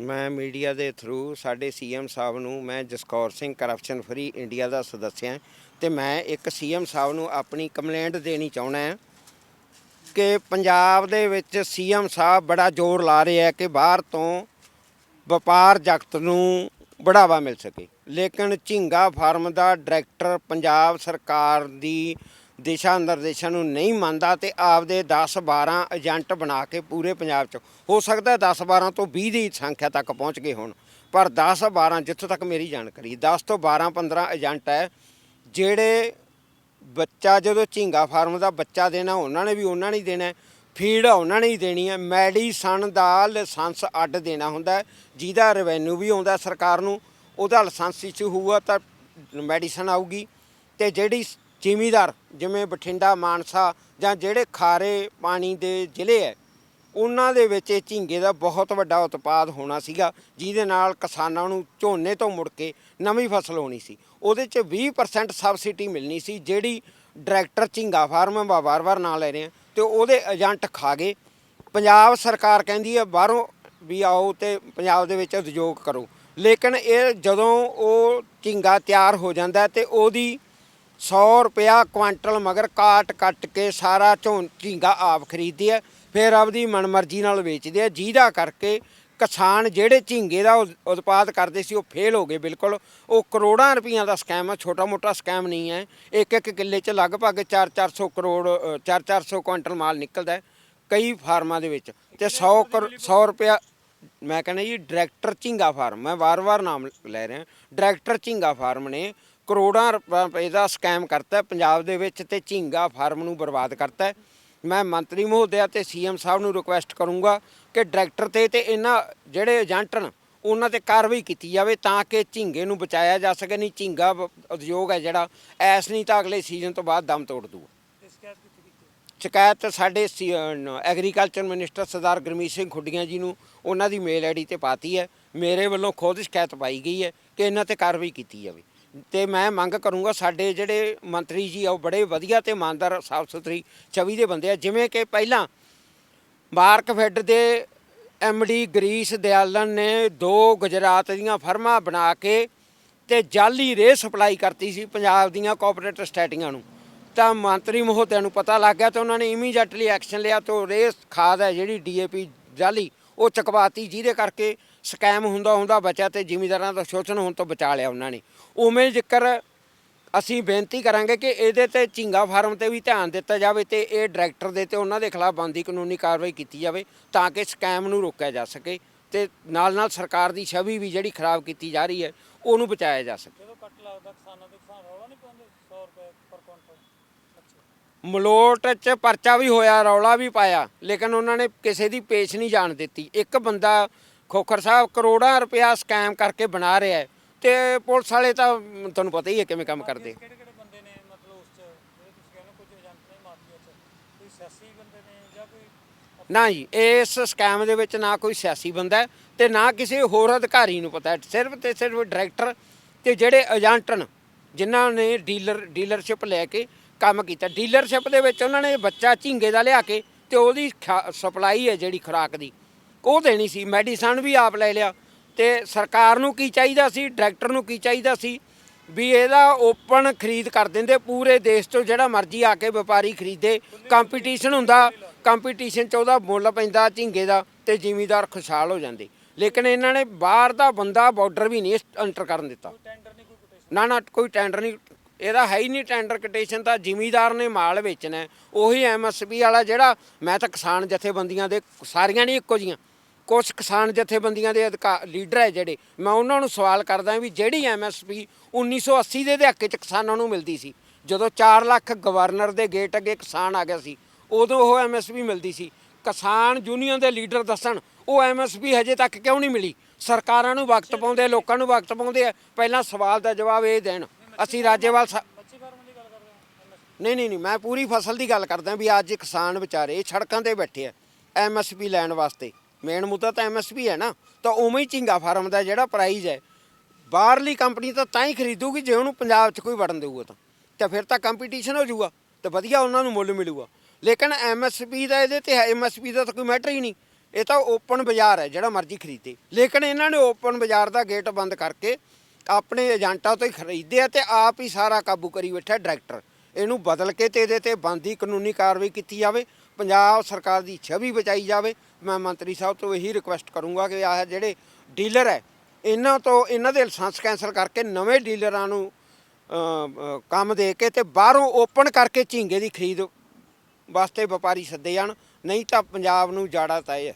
ਮੈਂ ਮੀਡੀਆ ਦੇ ਥਰੂ ਸਾਡੇ ਸੀਐਮ ਸਾਹਿਬ ਨੂੰ ਮੈਂ Jaskaur Singh corruption free India ਦਾ ਸਦੱਸਿਆ ਹਾਂ ਤੇ ਮੈਂ ਇੱਕ ਸੀਐਮ ਸਾਹਿਬ ਨੂੰ ਆਪਣੀ ਕੰਪਲੇਂਟ ਦੇਣੀ ਚਾਹੁੰਦਾ ਹਾਂ ਕਿ ਪੰਜਾਬ ਦੇ ਵਿੱਚ ਸੀਐਮ ਸਾਹਿਬ ਬੜਾ ਜ਼ੋਰ ਲਾ ਰਿਹਾ ਹੈ ਕਿ ਬਾਹਰ ਤੋਂ ਵਪਾਰ ਜਗਤ ਨੂੰ ਬੜਾਵਾ ਮਿਲ ਸਕੇ। ਲੇਕਿਨ ਝਿੰਗਾ ਫਾਰਮ ਦਾ ਡਾਇਰੈਕਟਰ ਪੰਜਾਬ ਸਰਕਾਰ ਦੀ ਦਿਸ਼ਾ ਨਿਰਦੇਸ਼ਾਂ ਨੂੰ ਨਹੀਂ ਮੰਨਦਾ ਤੇ ਆਪਦੇ 10 12 ਏਜੰਟ ਬਣਾ ਕੇ ਪੂਰੇ ਪੰਜਾਬ 'ਚ, ਹੋ ਸਕਦਾ ਹੈ 10 12 ਤੋਂ 20 ਦੀ ਸੰਖਿਆ ਤੱਕ ਪਹੁੰਚ ਗਏ ਹੋਣ, ਪਰ 10 12 ਜਿੱਥੋਂ ਤੱਕ ਮੇਰੀ ਜਾਣਕਾਰੀ 10 ਤੋਂ 12 15 ਏਜੰਟ ਹੈ, ਜਿਹੜੇ ਬੱਚਾ ਜਦੋਂ ਝਿੰਗਾ ਫਾਰਮ ਦਾ ਬੱਚਾ ਦੇਣਾ, ਉਹਨਾਂ ਨੇ ਵੀ ਉਹਨਾਂ ਨੇ ਦੇਣਾ ਫੀਡ ਉਹਨਾਂ ਨੇ ਹੀ ਦੇਣੀ ਹੈ, ਮੈਡੀਸਨ ਦਾ ਲਾਇਸੈਂਸ ਅੱਡ ਦੇਣਾ ਹੁੰਦਾ ਜਿਹਦਾ ਰੈਵਨਿਊ ਵੀ ਆਉਂਦਾ ਸਰਕਾਰ ਨੂੰ, ਉਹਦਾ ਲਾਇਸੈਂਸ ਇਸ਼ੂ ਹੋਊਗਾ ਤਾਂ ਮੈਡੀਸਨ ਆਊਗੀ, ਤੇ ਜਿਹੜੀ ਜ਼ਿਮੀਦਾਰ, ਜਿਵੇਂ ਬਠਿੰਡਾ, ਮਾਨਸਾ ਜਾਂ ਜਿਹੜੇ ਖਾਰੇ ਪਾਣੀ ਦੇ ਜ਼ਿਲ੍ਹੇ ਹੈ, ਉਹਨਾਂ ਦੇ ਵਿੱਚ ਇਹ ਝੀਂਗੇ ਦਾ ਬਹੁਤ ਵੱਡਾ ਉਤਪਾਦ ਹੋਣਾ ਸੀਗਾ, ਜਿਹਦੇ ਨਾਲ ਕਿਸਾਨਾਂ ਨੂੰ ਝੋਨੇ ਤੋਂ ਮੁੜ ਕੇ ਨਵੀਂ ਫਸਲ ਹੋਣੀ ਸੀ। ਉਹਦੇ 'ਚ 20% ਸਬਸਿਡੀ ਮਿਲਣੀ ਸੀ, ਜਿਹੜੀ ਡਾਇਰੈਕਟਰ ਝੀਂਗਾ ਫਾਰਮ ਮੈਂ ਵਾਰ-ਵਾਰ ਨਾਂ ਲੈ ਰਿਹਾ ਤੇ ਉਹਦੇ ਏਜੰਟ ਖਾ ਗਏ। ਪੰਜਾਬ ਸਰਕਾਰ ਕਹਿੰਦੀ ਹੈ, ਬਾਹਰੋਂ ਵੀ ਆਓ ਤੇ ਪੰਜਾਬ ਦੇ ਵਿੱਚ ਉਦਯੋਗ ਕਰੋ। ਲੇਕਿਨ ਇਹ ਜਦੋਂ ਉਹ ਝੀਂਗਾ ਤਿਆਰ ਹੋ ਜਾਂਦਾ ਹੈ ਤੇ ਉਹਦੀ 100 ਰੁਪਿਆ ਕੁਆਂਟਲ ਮਗਰ ਕਾਟ ਕੱਟ ਕੇ ਸਾਰਾ ਝੋਨ ਝੀਂਗਾ ਆਪ ਖਰੀਦਦੇ ਹੈ ਫਿਰ ਆਪਦੀ ਮਨਮਰਜ਼ੀ ਨਾਲ ਵੇਚਦੇ ਆ, ਜਿਹਦਾ ਕਰਕੇ ਕਿਸਾਨ ਜਿਹੜੇ ਝੀਂਗੇ ਦਾ ਉਦ- ਉਤਪਾਦ ਕਰਦੇ ਸੀ, ਉਹ ਫੇਲ ਹੋ ਗਏ ਬਿਲਕੁਲ। ਉਹ ਕਰੋੜਾਂ ਰੁਪਈਆਂ ਦਾ ਸਕੈਮ ਆ, ਛੋਟਾ ਮੋਟਾ ਸਕੈਮ ਨਹੀਂ ਹੈ। ਇੱਕ ਇੱਕ ਕਿੱਲੇ 'ਚ ਲਗਭਗ 4-400 ਕਰੋੜ 4-400 ਕੁਇੰਟਲ ਮਾਲ ਨਿਕਲਦਾ ਕਈ ਫਾਰਮਾਂ ਦੇ ਵਿੱਚ। ਤੇ 100 100 ਰੁਪਿਆ ਮੈਂ ਕਹਿੰਦਾ ਜੀ, ਡਾਇਰੈਕਟਰ ਝਿੰਗਾ ਫਾਰਮ, ਮੈਂ ਵਾਰ-ਵਾਰ ਨਾਮ ਲੈ ਰਿਹਾ। ਡਾਇਰੈਕਟਰ ਝਿੰਗਾ ਫਾਰਮ ਨੇ ਕਰੋੜਾਂ ਰੁਪਏ ਦਾ ਸਕੈਮ ਕਰਤਾ, ਪੰਜਾਬ ਦੇ ਵਿੱਚ ਤੇ ਝਿੰਗਾ ਫਾਰਮ ਨੂੰ ਬਰਬਾਦ ਕਰਤਾ। ਮੈਂ ਮੰਤਰੀ ਮਹੋਦਿਆ ਤੇ ਸੀਐਮ ਸਾਹਿਬ ਨੂੰ ਰਿਕੁਐਸਟ ਕਰੂੰਗਾ ਕਿ ਡਾਇਰੈਕਟਰ ਤੇ ਤੇ ਇਹਨਾਂ ਜਿਹੜੇ ਏਜੰਟ ਨੇ, ਉਹਨਾਂ ਤੇ ਕਾਰਵਾਈ ਕੀਤੀ ਜਾਵੇ ਤਾਂ ਕਿ ਝਿੰਗੇ ਨੂੰ ਬਚਾਇਆ ਜਾ ਸਕੇ, ਨਹੀਂ ਝਿੰਗਾ ਉਦਯੋਗ ਹੈ ਜਿਹੜਾ, ਐਸ ਨਹੀਂ ਤਾਂ ਅਗਲੇ ਸੀਜ਼ਨ ਤੋਂ ਬਾਅਦ ਦਮ ਤੋੜ ਦੂਗਾ। ਸ਼ਿਕਾਇਤ ਸਾਡੇ ਐਗਰੀਕਲਚਰ ਮਿਨਿਸਟਰ ਸਰਦਾਰ ਗੁਰਮੀਤ ਸਿੰਘ ਖੁੱਡੀਆਂ ਜੀ ਨੂੰ, ਉਹਨਾਂ ਦੀ ਮੇਲ ਆਈਡੀ ਤੇ ਪਾਤੀ ਹੈ। ਮੇਰੇ ਵੱਲੋਂ ਖੁਦ ਸ਼ਿਕਾਇਤ ਪਾਈ ਗਈ ਹੈ ਕਿ ਇਹਨਾਂ ਤੇ ਕਾਰਵਾਈ ਕੀਤੀ ਜਾਵੇ। ਤੇ ਮੈਂ ਮੰਗ ਕਰੂੰਗਾ ਸਾਡੇ ਜਿਹੜੇ ਮੰਤਰੀ ਜੀ ਆ, ਉਹ ਬੜੇ ਵਧੀਆ ਤੇ ਇਮਾਨਦਾਰ ਸਾਫ਼ ਸੁਥਰੀ ਛਵੀ ਦੇ ਬੰਦੇ ਆ। ਜਿਵੇਂ ਕਿ ਪਹਿਲਾਂ ਮਾਰਕਫੈਡ ਦੇ ਐਮਡੀ ਗਰੀਸ ਦਿਆਲਨ ਨੇ ਦੋ ਗੁਜਰਾਤ ਦੀਆਂ ਫਰਮਾਂ ਬਣਾ ਕੇ ਤੇ ਜਾਲੀ ਰੇ ਸਪਲਾਈ ਕਰਤੀ ਸੀ ਪੰਜਾਬ ਦੀਆਂ ਕੋਆਪਰੇਟਿਵ ਸਟੇਟੀਆਂ ਨੂੰ। ਤਾਂ ਮੰਤਰੀ ਮਹੋਦਿਆਂ ਨੂੰ ਪਤਾ ਲੱਗ ਗਿਆ ਤਾਂ ਉਹਨਾਂ ਨੇ ਇਮੀਡੀਏਟਲੀ ਐਕਸ਼ਨ ਲਿਆ ਤੇ ਰੇ ਖਾਦ ਹੈ ਜਿਹੜੀ ਡੀਏਪੀ ਜਾਲੀ ਉਹ ਚਕਵਾਤੀ, ਜਿਹਦੇ ਕਰਕੇ ਸਕੈਮ ਹੁੰਦਾ ਹੁੰਦਾ ਬਚਿਆ ਤੇ ਜ਼ਿਮੀਂਦਾਰਾਂ ਦਾ ਸ਼ੋਸ਼ਣ ਹੋਣ ਤੋਂ ਬਚਾ ਲਿਆ ਉਹਨਾਂ ਨੇ। ਉਵੇਂ ਜ਼ਿਕਰ ਅਸੀਂ ਬੇਨਤੀ ਕਰਾਂਗੇ ਕਿ ਇਹਦੇ ਤੇ ਝਿੰਗਾ ਫਾਰਮ ਤੇ ਵੀ ਧਿਆਨ ਦਿੱਤਾ ਜਾਵੇ ਤੇ ਇਹ ਡਾਇਰੈਕਟਰ ਦੇ ਤੇ ਉਹਨਾਂ ਦੇ ਖਿਲਾਫ ਬੰਦੀ ਕਾਨੂੰਨੀ ਕਾਰਵਾਈ ਕੀਤੀ ਜਾਵੇ ਤਾਂ ਕਿ ਸਕੈਮ ਨੂੰ ਰੋਕਿਆ ਜਾ ਸਕੇ ਤੇ ਨਾਲ ਨਾਲ ਸਰਕਾਰ ਦੀ ਛਵੀ ਵੀ ਜਿਹੜੀ ਖਰਾਬ ਕੀਤੀ ਜਾ ਰਹੀ ਹੈ, ਉਹਨੂੰ ਬਚਾਇਆ ਜਾ ਸਕੇ। ਜਦੋਂ ਕੱਟ ਲੱਗਦਾ ਕਿਸਾਨਾਂ ਦੇ ਕਿਸਾਨ ਰੌਲਾ ਨਹੀਂ ਪਾਉਂਦੇ? 100 ਰੁਪਏ ਪਰ ਕੁਇੰਟਲ। ਮਲੋਟ 'ਚ ਪਰਚਾ ਵੀ ਹੋਇਆ ਰੌਲਾ ਵੀ ਪਾਇਆ ਲੇਕਿਨ ਉਹਨਾਂ ਨੇ ਕਿਸੇ ਦੀ ਪੇਸ਼ ਨਹੀਂ ਜਾਣ ਦਿੱਤੀ। ਇੱਕ ਬੰਦਾ ਖੋਖਰ ਸਾਹਿਬ ਕਰੋੜਾਂ ਰੁਪਇਆ ਸਕੈਮ ਕਰਕੇ ਬਣਾ ਰਿਹਾ ਹੈ ਤੇ ਪੁਲਿਸ ਵਾਲੇ ਤਾਂ ਤੁਹਾਨੂੰ ਪਤਾ ਹੀ ਹੈ ਕਿਵੇਂ ਕੰਮ ਕਰਦੇ। ਕਿਹੜੇ ਕਿਹੜੇ ਬੰਦੇ ਨੇ ਮਤਲਬ ਉਸ ਚ ਜਿਹੜੇ ਤੁਸੀਂ ਕਹਿੰਦੇ ਹੋ ਕੁਝ ਏਜੰਟ ਨੇ ਮਾਫੀਆ ਚ ਕੋਈ ਸਿਆਸੀ ਬੰਦੇ ਨੇ ਜਾਂ ਕੋਈ ਨਾ ਜੀ ਇਸ ਸਕੈਮ ਦੇ ਵਿੱਚ ਨਾ ਕੋਈ ਸਿਆਸੀ ਬੰਦਾ ਹੈ ਤੇ ਨਾ ਕਿਸੇ ਹੋਰ ਅਧਿਕਾਰੀ ਨੂੰ ਪਤਾ ਹੈ। ਸਿਰਫ ਤੇ ਸਿਰਫ ਡਾਇਰੈਕਟਰ ਤੇ ਜਿਹੜੇ ਏਜੰਟ ਨੇ ਜਿਨ੍ਹਾਂ ਨੇ ਡੀਲਰ ਡੀਲਰਸ਼ਿਪ ਲੈ ਕੇ ਕੰਮ ਕੀਤਾ। ਡੀਲਰਸ਼ਿਪ ਦੇ ਵਿੱਚ ਉਹਨਾਂ ਨੇ ਬੱਚਾ ਝਿੰਗੇ ਦਾ ਲਿਆ ਕੇ ਤੇ ਉਹਦੀ ਸਪਲਾਈ ਹੈ ਜਿਹੜੀ ਖੁਰਾਕ ਦੀ। ਉਹ ਦੇਣੀ ਸੀ। ਮੈਡੀਸਨ ਵੀ ਆਪ ਲੈ ਲਿਆ। ਤੇ ਸਰਕਾਰ ਨੂੰ ਕੀ ਚਾਹੀਦਾ ਸੀ? ਡਾਇਰੈਕਟਰ ਨੂੰ ਕੀ ਚਾਹੀਦਾ ਸੀ? ਵੀ ਇਹਦਾ ਓਪਨ ਖਰੀਦ ਕਰ ਦਿੰਦੇ। ਪੂਰੇ ਦੇਸ਼ ਤੋਂ ਜਿਹੜਾ ਮਰਜ਼ੀ ਆ ਕੇ ਵਪਾਰੀ ਖਰੀਦੇ। ਕੰਪੀਟੀਸ਼ਨ ਹੁੰਦਾ। ਕੰਪੀਟੀਸ਼ਨ 'ਚ ਉਹਦਾ ਮੁੱਲ ਪੈਂਦਾ ਝਿੰਗੇ ਦਾ ਤੇ ਜ਼ਿਮੀਦਾਰ ਖੁਸ਼ਹਾਲ ਹੋ ਜਾਂਦੇ। ਲੇਕਿਨ ਇਹਨਾਂ ਨੇ ਬਾਹਰ ਦਾ ਬੰਦਾ ਬਾਰਡਰ ਵੀ ਨਹੀਂ ਐਂਟਰ ਕਰਨ ਦਿੱਤਾ। ਨਾ ਨਾ, ਕੋਈ ਟੈਂਡਰ ਨਹੀਂ। ਇਹਦਾ ਹੈ ਹੀ ਨਹੀਂ ਟੈਂਡਰ ਕਟੇਸ਼ਨ ਤਾਂ ਜ਼ਿਮੀਦਾਰ ਨੇ ਮਾਲ ਵੇਚਣਾ ਹੈ। ਉਹੀ ਐਮਐਸਪੀ ਵਾਲਾ ਜਿਹੜਾ, ਮੈਂ ਤਾਂ ਕਿਸਾਨ ਜਥੇਬੰਦੀਆਂ ਦੇ, ਸਾਰੀਆਂ ਨਹੀਂ ਇੱਕੋ ਜੀਆਂ ਕੁਝ ਕਿਸਾਨ ਜਥੇਬੰਦੀਆਂ ਦੇ ਅਧਿਕਾਰ ਲੀਡਰ ਹੈ ਜਿਹੜੇ। ਮੈਂ ਉਹਨਾਂ ਨੂੰ ਸਵਾਲ ਕਰਦਾ ਵੀ ਜਿਹੜੀ ਐਮਐਸਪੀ 1980 ਦੇ ਦਹਾਕੇ ਚ ਕਿਸਾਨਾਂ ਨੂੰ ਮਿਲਦੀ ਸੀ, ਜਦੋਂ 4 ਲੱਖ ਗਵਰਨਰ ਦੇ ਗੇਟ ਅੱਗੇ ਕਿਸਾਨ ਆ ਗਿਆ ਸੀ, ਉਦੋਂ ਉਹ ਐਮਐਸਪੀ ਮਿਲਦੀ ਸੀ। ਕਿਸਾਨ ਯੂਨੀਅਨ ਦੇ ਲੀਡਰ ਦੱਸਣ, ਉਹ ਐਮਐਸਪੀ ਹਜੇ ਤੱਕ ਕਿਉਂ ਨਹੀਂ ਮਿਲੀ? ਸਰਕਾਰਾਂ ਨੂੰ ਵਕਤ ਪਾਉਂਦੇ ਲੋਕਾਂ ਨੂੰ ਵਕਤ ਪਾਉਂਦੇ ਆ। ਪਹਿਲਾਂ ਸਵਾਲ ਦਾ ਜਵਾਬ ਇਹ ਦੇਣ। ਅਸੀਂ ਰਾਜੇਵਾਲ ਸਾ- ਮੱਛੀ ਫਾਰਮ ਦੀ ਗੱਲ ਕਰਦੇ ਹਾਂ ਨਹੀਂ ਨਹੀਂ ਨਹੀਂ, ਮੈਂ ਪੂਰੀ ਫਸਲ ਦੀ ਗੱਲ ਕਰਦਾ ਵੀ ਅੱਜ ਕਿਸਾਨ ਵਿਚਾਰੇ ਸੜਕਾਂ ਤੇ ਬੈਠੇ ਆ ਐਮਐਸਪੀ ਲੈਣ ਵਾਸਤੇ। ਮੇਨ ਮੁੱਦਾ ਤਾਂ ਐਮਐਸਪੀ ਹੈ ਨਾ, ਤਾਂ ਉਵੇਂ ਹੀ ਝਿੰਗਾ ਫਾਰਮ ਦਾ ਜਿਹੜਾ ਪ੍ਰਾਈਜ਼ ਹੈ, ਬਾਹਰਲੀ ਕੰਪਨੀ ਤਾਂ ਤਾਂ ਹੀ ਖਰੀਦੂਗੀ, ਜੇ ਉਹਨੂੰ ਪੰਜਾਬ 'ਚ ਕੋਈ ਵੜਨ ਦੇਊਗਾ ਤਾਂ। ਤੇ ਫਿਰ ਤਾਂ ਕੰਪੀਟੀਸ਼ਨ ਹੋ ਜਾਊਗਾ, ਤੇ ਵਧੀਆ ਉਹਨਾਂ ਨੂੰ ਮੁੱਲ ਮਿਲੂਗਾ। ਲੇਕਿਨ ਐਮਐਸਪੀ ਦਾ ਇਹਦੇ ਤੇ ਐਮਐਸਪੀ ਦਾ ਤਾਂ ਕੋਈ ਮੈਟਰ ਹੀ ਨਹੀਂ। ਇਹ ਤਾਂ ਓਪਨ ਬਾਜ਼ਾਰ ਹੈ, ਜਿਹੜਾ ਮਰਜ਼ੀ ਖਰੀਦੇ। ਲੇਕਿਨ ਇਹਨਾਂ ਨੇ ਓਪਨ ਬਾਜ਼ਾਰ ਦਾ ਗੇਟ ਬੰਦ ਕਰਕੇ ਆਪਣੇ ਏਜੰਟਾਂ ਤੋਂ ਹੀ ਖਰੀਦਦੇ ਆ ਤੇ ਆਪ ਹੀ ਸਾਰਾ ਕਾਬੂ ਕਰੀ ਬੈਠਾ ਡਾਇਰੈਕਟਰ। ਇਹਨੂੰ ਬਦਲ ਕੇ ਤੇ ਇਹਦੇ ਤੇ ਬੰਦੀ ਕਾਨੂੰਨੀ ਕਾਰਵਾਈ ਕੀਤੀ ਜਾਵੇ, ਪੰਜਾਬ ਸਰਕਾਰ ਦੀ ਛਵੀ ਬਚਾਈ ਜਾਵੇ। ਮੈਂ ਮੰਤਰੀ ਸਾਹਿਬ ਤੋਂ ਇਹੀ ਰਿਕੁਐਸਟ ਕਰੂੰਗਾ ਕਿ ਆਹ ਜਿਹੜੇ ਡੀਲਰ ਹੈ, ਇਹਨਾਂ ਤੋਂ ਇਹਨਾਂ ਦੇ ਲਾਇਸੈਂਸ ਕੈਂਸਲ ਕਰਕੇ ਨਵੇਂ ਡੀਲਰਾਂ ਨੂੰ ਕੰਮ ਦੇ ਕੇ ਤੇ ਬਾਹਰੋਂ ਓਪਨ ਕਰਕੇ ਝੀਂਗੇ ਦੀ ਖਰੀਦ ਵਾਸਤੇ ਵਪਾਰੀ ਸੱਦੇ ਜਾਣ। ਨਹੀਂ ਤਾਂ ਪੰਜਾਬ ਨੂੰ ਜਾੜਾ ਤय ਹੈ